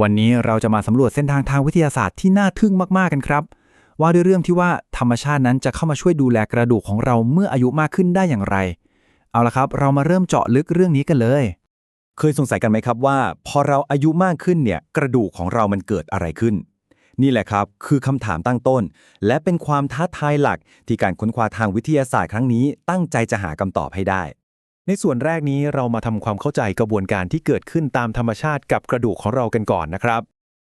วันนี้เราจะมาสำรวจเส้นทางทางวิทยาศาสตร์ที่น่าทึ่งมาก ๆ กันครับ ว่าด้วยเรื่องที่ว่าธรรมชาตินั้นจะเข้ามาช่วยดูแลกระดูกของเราเมื่ออายุมากขึ้นได้อย่างไร เอาละครับ เรามาเริ่มเจาะลึกเรื่องนี้กันเลย เคยสงสัยกันไหมครับว่า พอเราอายุมากขึ้นเนี่ยกระดูกของเรามันเกิดอะไรขึ้น นี่แหละครับคือคำถามตั้งต้น และเป็นความท้าทายหลักที่การค้นคว้าทางวิทยาศาสตร์ครั้งนี้ตั้งใจจะหาคำตอบให้ได้ ในส่วนแรกนี้เรามาทำความเข้าใจกระบวนการที่เกิดขึ้นตามธรรมชาติกับกระดูกของเรากันก่อนนะครับ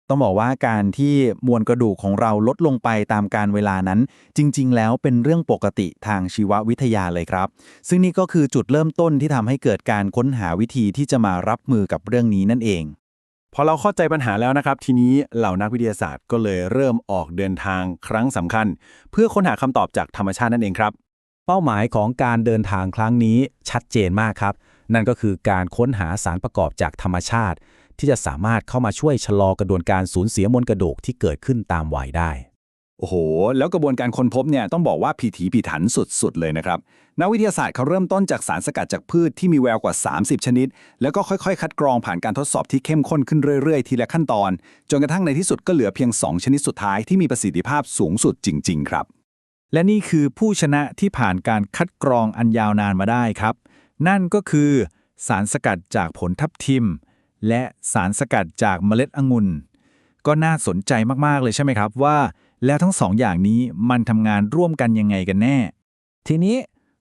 ต้องบอกว่าการที่มวลกระดูกของเราลดลงไปตามการเวลานั้น จริง ๆ แล้วเป็นเรื่องปกติทางชีววิทยาเลยครับ ซึ่งนี่ก็คือจุดเริ่มต้นที่ทำให้เกิดการค้นหาวิธีที่จะมารับมือกับเรื่องนี้นั่นเองพอเราเข้าใจปัญหาแล้วนะครับ ทีนี้เหล่านักวิทยาศาสตร์ก็เลยเริ่มออกเดินทางครั้งสำคัญ เพื่อค้นหาคำตอบจากธรรมชาตินั่นเองครับ เป้าหมายของการเดินทางครั้งนี้ชัดเจนมากครับ นั่นก็คือการค้นหาสารประกอบจากธรรมชาติ ที่จะสามารถเข้ามาช่วยชะลอกระบวนการสูญเสียมวลกระดูกที่เกิดขึ้นตามวัยได้ โอ้โห แล้วกระบวนการค้นพบเนี่ยต้องบอกว่าพิถีพิถันสุด ๆ เลยนะครับ นักวิทยาศาสตร์เขาเริ่มต้นจากสารสกัดจากพืชที่มีแววกว่า 30 ชนิด แล้วก็ค่อยๆ คัดกรองผ่านการทดสอบที่เข้มข้นขึ้นเรื่อยๆ ทีละขั้นตอน จนกระทั่งในที่สุดก็เหลือเพียง 2 ชนิดสุดท้ายที่มีประสิทธิภาพสูงสุดจริง ๆ ครับ และนี่คือผู้ชนะที่ผ่านการคัดกรองอันยาวนานมาได้ครับ นั่นก็คือสารสกัดจากผลทับทิม และสารสกัดจากเมล็ดองุ่น ก็น่าสนใจมาก ๆ เลยใช่ไหมครับว่า แล้วทั้งสองอย่างนี้มันทำงานร่วมกันยังไงกันแน่ ทีนี้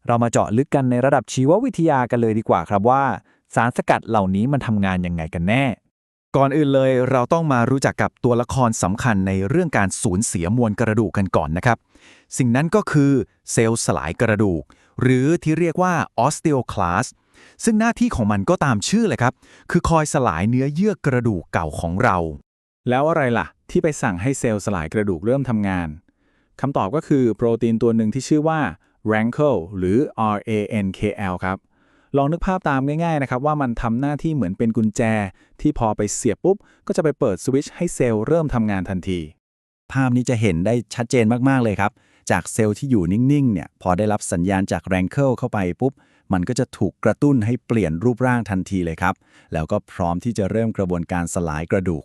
เรามาเจาะลึกกันในระดับชีววิทยากันเลยดีกว่าครับว่า สารสกัดเหล่านี้มันทำงานยังไงกันแน่ ก่อนอื่นเลยเราต้องมารู้จักกับตัวละครสำคัญในเรื่องการสูญเสียมวลกระดูกกันก่อนนะครับ สิ่งนั้นก็คือเซลล์สลายกระดูก หรือที่เรียกว่า osteoclast ซึ่งหน้าที่ของมันก็ตามชื่อเลยครับ คือคอยสลายเนื้อเยื่อกระดูกเก่าของเรา แล้วอะไรล่ะ ที่ไปสั่งให้เซลล์สลายกระดูกเริ่มทำงานคำตอบก็คือโปรตีนตัวหนึ่งที่ชื่อว่า RANKL หรือ RANKL ครับ ลองนึกภาพตามง่ายๆนะครับว่ามันทำหน้าที่เหมือนเป็นกุญแจ ที่พอไปเสียบปุ๊บ ก็จะไปเปิดสวิตช์ให้เซลล์เริ่มทำงานทันที ภาพนี้จะเห็นได้ชัดเจนมากๆเลยครับ จากเซลล์ที่อยู่นิ่งๆเนี่ยพอได้รับสัญญาณจากแรงเคิลเข้าไปปุ๊บมันก็จะถูกกระตุ้นให้เปลี่ยนรูปร่างทันทีเลยครับ แล้วก็พร้อมที่จะเริ่มกระบวนการสลายกระดูก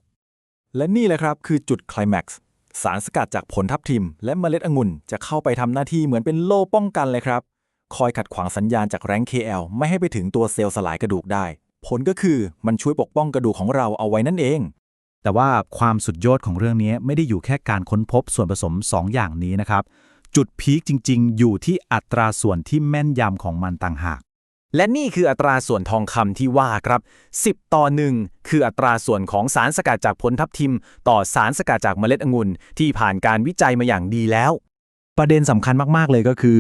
และนี่แหละครับคือจุดคลแม็กซ์สารสกัดจากผลทับทิม และเมล็ดองุ่นจะเข้าไปทำหน้าที่เหมือนเป็นโล่ป้องกันเลยครับ คอยขัดขวางสัญญาณจากแรง KL ไม่ให้ไปถึงตัวเซลล์สลายกระดูกได้ ผลก็คือมันช่วยปกป้องกระดูกของเราเอาไว้นั่นเอง แต่ว่าความสุดยอดของเรื่องนี้ไม่ได้อยู่แค่การค้นพบส่วนผสม 2 อย่างนี้นะครับ จุดพีคจริง ๆ อยู่ที่อัตราส่วนที่แม่นยำของมันต่างหาก และนี่คืออัตราส่วนทองคำที่ว่าครับ 10 ต่อ 1 คืออัตราส่วนของสารสกัดจากผลทับทิม ต่อสารสกัดจากเมล็ดองุ่นที่ผ่านการวิจัยมาอย่างดีแล้ว ประเด็นสำคัญมากๆเลยก็คือ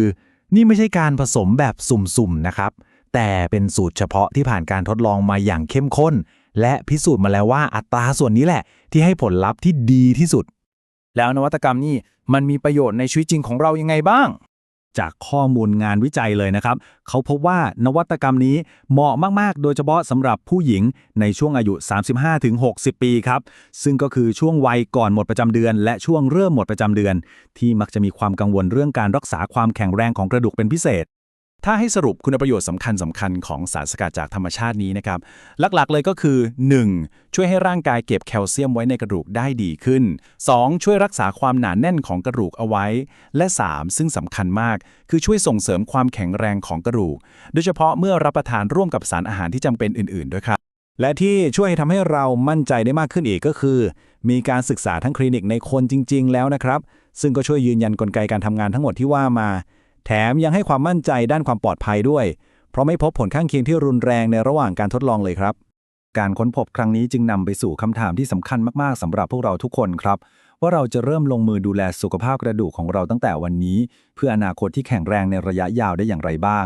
นี่ไม่ใช่การผสมแบบสุ่มๆนะครับ แต่เป็นสูตรเฉพาะที่ผ่านการทดลองมาอย่างเข้มข้น และพิสูจน์มาแล้วว่าอัตราส่วนนี้แหละ ที่ให้ผลลัพธ์ที่ดีที่สุด แล้วนวัตกรรมนี่มันมีประโยชน์ในชีวิตจริงของเรายังไงบ้าง จากข้อมูลงานวิจัยเลยนะครับ เขาพบว่านวัตกรรมนี้เหมาะมาก ๆ โดยเฉพาะสำหรับผู้หญิงในช่วงอายุ 35-60 ปีครับ ซึ่งก็คือช่วงวัยก่อนหมดประจำเดือน และช่วงเริ่มหมดประจำเดือน ที่มักจะมีความกังวลเรื่องการรักษาความแข็งแรงของกระดูกเป็นพิเศษ ถ้าให้สรุปคุณประโยชน์สำคัญสำคัญของสารสกัดจากธรรมชาตินี้นะครับ หลักๆเลยก็คือ 1. ช่วยให้ร่างกายเก็บแคลเซียมไว้ในกระดูกได้ดีขึ้น 2. ช่วยรักษาความหนาแน่นของกระดูกเอาไว้ และ 3. ซึ่งสำคัญมาก คือช่วยส่งเสริมความแข็งแรงของกระดูก โดยเฉพาะเมื่อรับประทานร่วมกับสารอาหารที่จำเป็นอื่น ๆ ด้วยครับและที่ช่วยทำให้เรามั่นใจได้มากขึ้นอีกก็คือ มีการศึกษาทั้งคลินิกในคนจริง ๆ แล้วนะครับ ซึ่งก็ช่วยยืนยันกลไกการทำงานทั้งหมดที่ว่ามา แถมยังให้ความมั่นใจด้านความปลอดภัยด้วย เพราะไม่พบผลข้างเคียงที่รุนแรงในระหว่างการทดลองเลยครับ การค้นพบครั้งนี้จึงนำไปสู่คำถามที่สำคัญมากๆสำหรับพวกเราทุกคนครับ ว่าเราจะเริ่มลงมือดูแลสุขภาพกระดูกของเราตั้งแต่วันนี้ เพื่ออนาคตที่แข็งแรงในระยะยาวได้อย่างไรบ้าง